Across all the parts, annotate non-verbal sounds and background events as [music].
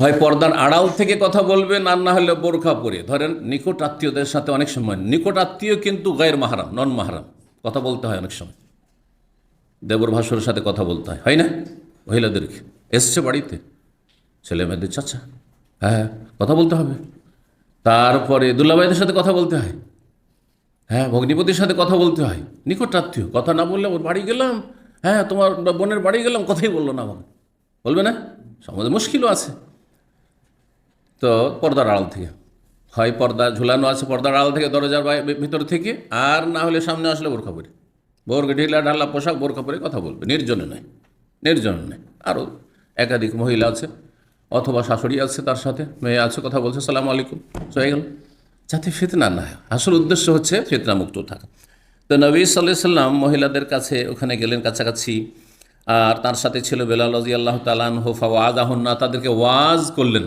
হয় পর্দার আড়াল থেকে কথা বলবেন আর না হলে বোরখা পরে। ধরেন, নিকট আত্মীয়দের সাথে অনেক সময়, নিকট আত্মীয় কিন্তু গায়ের মাহারাম, নন মাহারাম, কথা বলতে হয় অনেক সময়। দেবর ভাসুরের সাথে কথা বলতে হয় হয় না? মহিলাদেরকে এসছে বাড়িতে? ছেলে মেয়েদের চাচা? হ্যাঁ কথা বলতে হবে। তারপরে দুল্লাবাইদের সাথে কথা বলতে হয়। হ্যাঁ ভগ্নিপতির সাথে কথা বলতে হয়। নিকট আত্মীয়, কথা না বললে ওর বাড়ি গেলাম। হ্যাঁ তোমার বোনের বাড়ি গেলাম, কথাই বলল না বলবে না? সমাজে মুশকিলও আছে। তো পর্দার আড়াল থেকে। হয় পর্দা ঝুলানো আছে, পর্দার আড়াল থেকে দরজার ভিতর থেকে, আর না হলে সামনে আসলে বোরখা পরে বোরখা ঢিলা ঢালা পোশাক বোরখা পরে কথা বলবে, নির্জনে নয় নির্জনে নয়। আরও একাধিক মহিলা আছে, অথবা শাশুড়ি আছে তার সাথে, মেয়ে আছে, কথা বলছে, সালাম আলাইকুম হয়ে গেল যাতে ফিতনা না হয়। আসল উদ্দেশ্য হচ্ছে ফিতনা মুক্ত থাকা। তো নবী সাল্লাহ সাল্লাম মহিলাদের কাছে ওখানে গেলেন কাছাকাছি, আর তার সাথে ছিল বেলাল রাজি আল্লাহ তালান হোফা ওয়াজ আহন্না তাদেরকে ওয়াজ করলেন।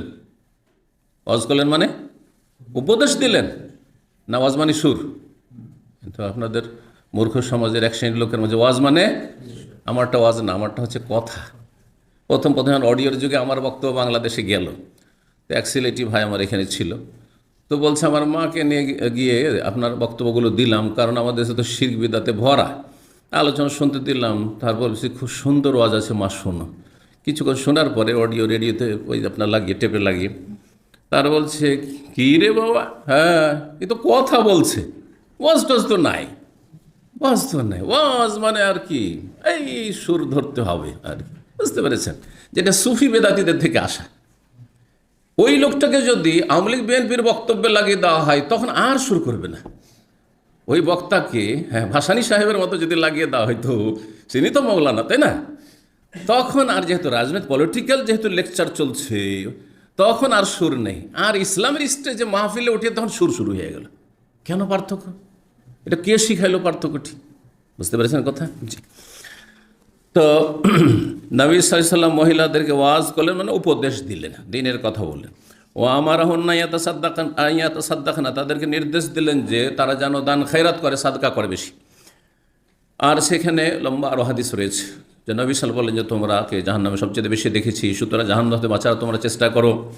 ওয়াজ করলেন মানে? উপদেশ দিলেন। না ওয়াজ মানে সুর। কিন্তু আপনাদের মূর্খ সমাজের এক শ্রেণির লোকের মাঝে ওয়াজ মানে? আমারটা ওয়াজ না, আমারটা হচ্ছে কথা। প্রথম প্রথম অডিওর যুগে আমার বক্তব্য বাংলাদেশে গেল। এক সিলেটি ভাই আমার এখানে ছিল। তো বলছে, আমার মাকে নিয়ে গিয়ে আপনার বক্তব্যগুলো দিলাম, কারণ আমাদের দেশে তো শির বিদাতে ভরা। আলোচনা শুনতে দিলাম, তারপর খুব সুন্দর ওয়াজ আছে, মা শোনো। কিছুক্ষণ শোনার পরে অডিও রেডিওতে ওই আপনার লাগিয়ে, টেপে লাগিয়ে তার বলছে, কী রে বাবা? হ্যাঁ এ তো কথা বলছে। ওয়াজ টজ তো নাই। ওয়াজ তো নাই। ওয়াজ মানে আর কি? এই সুর ধরতে হবে আর কি। বুঝতে পেরেছেন? যেটা সুফি বেদাতিদের থেকে আসা। ওই লোকটাকে যদি আওয়ামী লীগ, বিএনপির বক্তব্যে লাগিয়ে দেওয়া হয়, তখন আর সুর করবে না। ওই বক্তাকে হ্যাঁ ভাসানী সাহেবের মতো যদি লাগিয়ে দেওয়া হয়তো তিনি তো মৌলানা, তাই না? তখন আর যেহেতু রাজনীতি, পলিটিক্যাল যেহেতু লেকচার চলছে তখন আর সুর নেই। আর ইসলামের স্টেজে মাহফিলে উঠে তখন সুর শুরু হয়ে গেল। কেন পার্থক্য? এটা কে শিখাইলো পার্থক্যটি বুঝতে পেরেছেন কথা? জি। তো [clears throat] নবী সাল্লাম মহিলাদেরকে ওয়াজ করলেন মানে উপদেশ দিলেন, দিনের কথা বললেন। ও আমার হন্নাইয়াতা সাদ্দাখান সাদ্দাখানা তাদেরকে নির্দেশ দিলেন যে তারা যেন দান খৈরাত করে, সাদকা করে বেশি। আর সেখানে লম্বা আরও হাদিস রয়েছে। যে নবী সাল বলেন যে, তোমরা কে? জাহান্নামে সবচেয়ে বেশি দেখেছি। সুতরাং জাহান্ন হতে বাঁচার তোমরা চেষ্টা করো।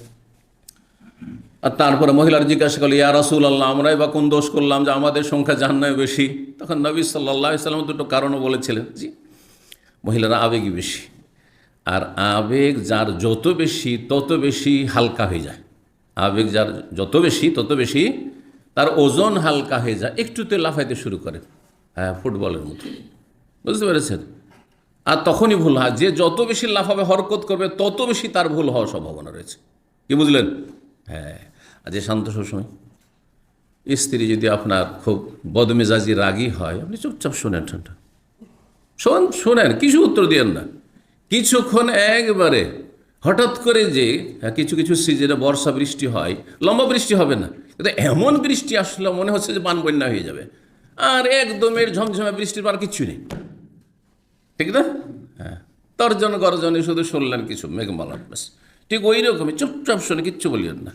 আর তারপরে মহিলার জিজ্ঞাসা করল, ইয়া রাসুল আল্লাহ আমরাই বা কোন দোষ করলাম যে আমাদের সংখ্যা জাহান্নামে বেশি? তখন নবী সাল্লাহ সাল্লাম দুটো কারণও বলেছিলেন, জি, মহিলারা আবেগই বেশি। আর আবেগ যার যত বেশি, তত বেশি হালকা হয়ে যায়। আবেগ যার যত বেশি, তত বেশি তার ওজন হালকা হয়ে যায়। একটুতে লাফাইতে শুরু করে। হ্যাঁ ফুটবলের মতো। বুঝতে পেরেছেন? আর তখনই ভুল হয়। যে যত বেশি লাফাবে হরকত করবে তত বেশি তার ভুল হওয়ার সম্ভাবনা রয়েছে। কি বুঝলেন? হ্যাঁ। আর যে শান্ত সবসময়। স্ত্রী যদি আপনার খুব বদমেজাজি রাগী হয় আপনি চুপচাপ শোনেন ঠান্ডা। শোন শোনেন কিছু উত্তর দিয়েন না। কিছুক্ষণ একবারে হঠাৎ করে যে হ্যাঁ, কিছু কিছু সিজনে বর্ষা বৃষ্টি হয় লম্বা বৃষ্টি হবে না কিন্তু এমন বৃষ্টি আসলে মনে হচ্ছে যে বান বন্যা হয়ে যাবে। আর একদমের ঝমঝমে বৃষ্টির পর কিচ্ছু নেই। ঠিক না? হ্যাঁ। তর্জন গর্জনে শুধু শুনলেন কিছু মেঘমালার ব্যাস। ঠিক ওই রকমই চুপচাপ শুনে কিচ্ছু বলিয়েন না।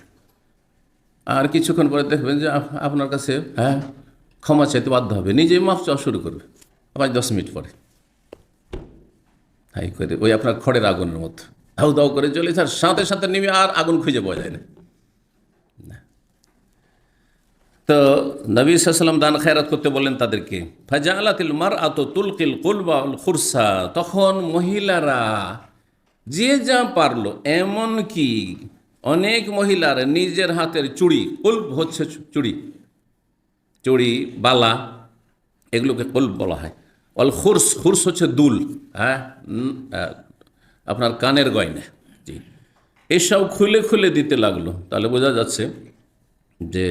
আর কিছুক্ষণ পরে দেখবেন যে আপনার কাছে হ্যাঁ ক্ষমা চাইতে বাধ্য হবে। নিজেই মাফ চাওয়া শুরু করবে পাঁচ দশ মিনিট পরে। হাই করে ওই আপনার খড়ের আগুনের মতো দাউ দাউ করে চলেছে আর সাথে সাথে নেমে আর আগুন খুঁজে পাওয়া যায় না। তো নবী সাল্লাম দান খায়রাত করতে বললেন তাদেরকে ফাজা আলাতিল মার আত তুলকিল কুলবা খুরসা তখন মহিলারা যে যা পারল এমন কি অনেক মহিলার নিজের হাতের চুড়ি কুল্প হচ্ছে চুড়ি চুড়ি, বালা, এগুলোকে কল্প বলা হয়। অল খুরস খুরস হচ্ছে দুল হ্যাঁ আপনার কানের গয়না, জি। এসব খুলে খুলে দিতে লাগল। তাহলে বোঝা যাচ্ছে যে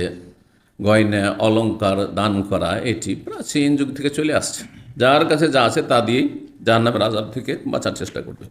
গয়না অলঙ্কার দান করা, এটি প্রাচীন যুগ থেকে চলে আসছে। যার কাছে যা আছে তা দিয়েই জাহান্নামের আজাব থেকে বাঁচার চেষ্টা করবে।